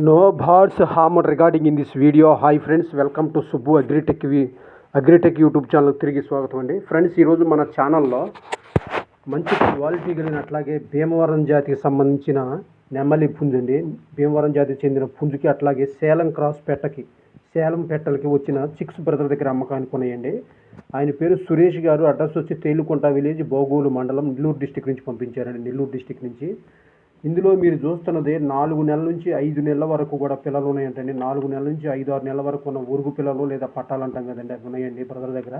No birds hormone recording in this video hi friends welcome to Subbu agritech agritech YouTube channel తిరిగి స్వాగతం అండి. Friends ఈరోజు మన ఛానల్లో మంచి క్వాలిటీ కలిగిన అట్లాగే భీమవరం జాతికి సంబంధించిన నెమలి పుంజు అండి. భీమవరం జాతికి చెందిన పుంజుకి అట్లాగే సేలం క్రాస్ పెట్టకి సేలం పెట్టలకి వచ్చిన చిక్స్ బ్రదర్ దగ్గర అమ్మకానికి ఉన్నాయండి ఆయన పేరు సురేష్ గారు. అడ్రస్ వచ్చి తేలుకుంట విలేజ్ బోగోలు మండలం నెల్లూరు డిస్టిక్ నుంచి పంపించారండి. నెల్లూరు డిస్టిక్ నుంచి ఇందులో మీరు చూస్తున్నది నాలుగు నెలల నుంచి ఐదు నెలల వరకు కూడా పిల్లలు ఉన్నాయంటండి. నాలుగు నెలల నుంచి ఐదు ఆరు నెలల వరకు ఉన్న ఉరుగు పిల్లలు లేదా పట్టాలు అంటాం కదండి అవి ఉన్నాయండి బ్రదర్ దగ్గర.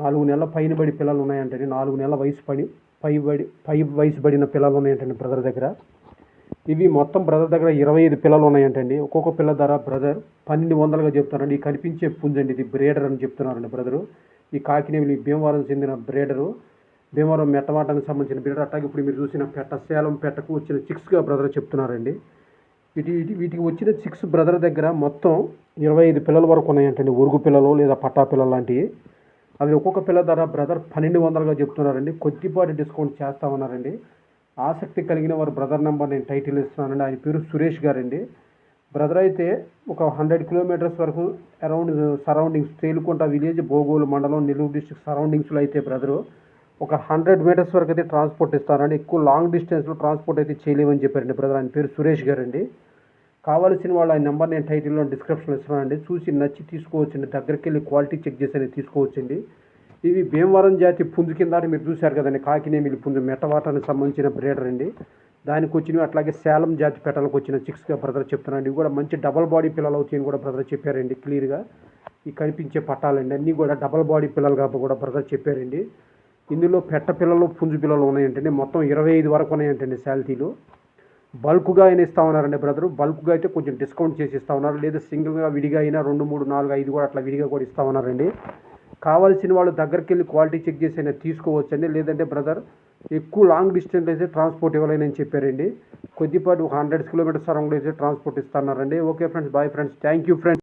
నాలుగు నెలల పైన పడి పిల్లలు ఉన్నాయంటండి. నాలుగు నెలల వయసు పడి పై పై వయసు పడిన పిల్లలు ఉన్నాయంటండి బ్రదర్ దగ్గర. ఇవి మొత్తం బ్రదర్ దగ్గర ఇరవై ఐదు పిల్లలు ఉన్నాయంటండి. ఒక్కొక్క పిల్ల ధర బ్రదర్ పన్నెండు వందలుగా చెప్తారండి ఈ కనిపించే పుంజండి ఇది బ్రేడర్ అని చెప్తున్నారండి బ్రదరు. ఈ కాకినేవి భీమవరం చెందిన బ్రేడరు. భీమవరం మెట్టవాటానికి సంబంధించిన బిడ్డ అట్లాగే ఇప్పుడు మీరు చూసిన పెట్ట సేలం పెట్టకు వచ్చిన చిక్స్గా బ్రదర్ చెప్తున్నారండి. వీటి వీటికి వచ్చిన చిక్స్ బ్రదర్ దగ్గర మొత్తం ఇరవై ఐదు పిల్లల వరకు ఉన్నాయంటండి. ఉరుగు పిల్లలు లేదా పట్టా పిల్లలు లాంటివి. అవి ఒక్కొక్క పిల్ల ధర బ్రదర్ పన్నెండు వందలుగా చెప్తున్నారండి. కొద్దిపాటి డిస్కౌంట్ చేస్తామన్నారండి ఆసక్తి కలిగిన వారు బ్రదర్ నెంబర్ నేను టైటిల్ ఇస్తున్నానండి. ఆయన పేరు సురేష్ గారండి. బ్రదర్ అయితే ఒక హండ్రెడ్ కిలోమీటర్స్ వరకు around surroundings Telukunta village Bogolu మండలం నెల్లూరు డిస్టిక్ సరౌండింగ్స్లో అయితే బ్రదరు. ఒక హండ్రెడ్ మీటర్స్ వరకు అయితే ట్రాన్స్పోర్ట్ ఇస్తారండి. ఎక్కువ లాంగ్ డిస్టెన్స్లో ట్రాన్స్పోర్ట్ అయితే చేయలేమని చెప్పారండి బ్రదర్ ఆయన పేరు సురేష్ గారండి. కావాల్సిన వాళ్ళు ఆయన నెంబర్ నేను టైటిల్లో డిస్క్రిప్షన్లో ఇస్తున్నానండి. చూసి నచ్చి తీసుకోవచ్చండి. దగ్గరికి వెళ్ళి క్వాలిటీ చెక్ చేసి అనేది తీసుకోవచ్చండి. ఇవి భీమవరం జాతి పుంజు కింద మీరు చూశారు కదండి. కాకినేమిలి పుంజు మెట్టవాటానికి సంబంధించిన బ్రేడర్ అండి. దానికి వచ్చినవి అట్లాగే సేలం జాతి పెట్టలకు వచ్చిన చిక్స్గా బ్రదర్ చెప్తున్నాను. ఇవి కూడా మంచి డబల్ బాడీ పిల్లలు అవుతాయని కూడా బ్రదర్ చెప్పారండి. క్లియర్గా ఈ కనిపించే పట్టాలండి. అన్నీ కూడా డబల్ బాడీ పిల్లలు కాబట్టి కూడా బ్రదర్ చెప్పారండి. ఇందులో పెట్ట పిల్లలు పుంజు పిల్లలు ఉన్నాయంటండి. మొత్తం ఇరవై ఐదు వరకు ఉన్నాయంటండి శాలరీలు. బల్క్గా అయినా ఇస్తా ఉన్నారండి బ్రదరు. బల్క్గా అయితే కొంచెం డిస్కౌంట్ చేసి ఇస్తా ఉన్నారు. లేదా సింగిల్గా విడిగా అయినా రెండు మూడు నాలుగు ఐదు కూడా అట్లా విడిగా కూడా ఇస్తా ఉన్నారండి. కావాల్సిన వాళ్ళు దగ్గరికి వెళ్ళి క్వాలిటీ చెక్ చేసి అయినా తీసుకోవచ్చండి. లేదంటే బ్రదర్ ఎక్కువ లాంగ్ డిస్టెన్స్ అయితే ట్రాన్స్పోర్ట్ ఇవ్వలేనని చెప్పారండి. కొద్దిపాటి ఒక హండ్రెడ్ కిలోమీటర్స్ అరౌండ్ అయితే ట్రాన్స్పోర్ట్ ఇస్తున్నారండి. Okay friends bye friends. Thank you friends.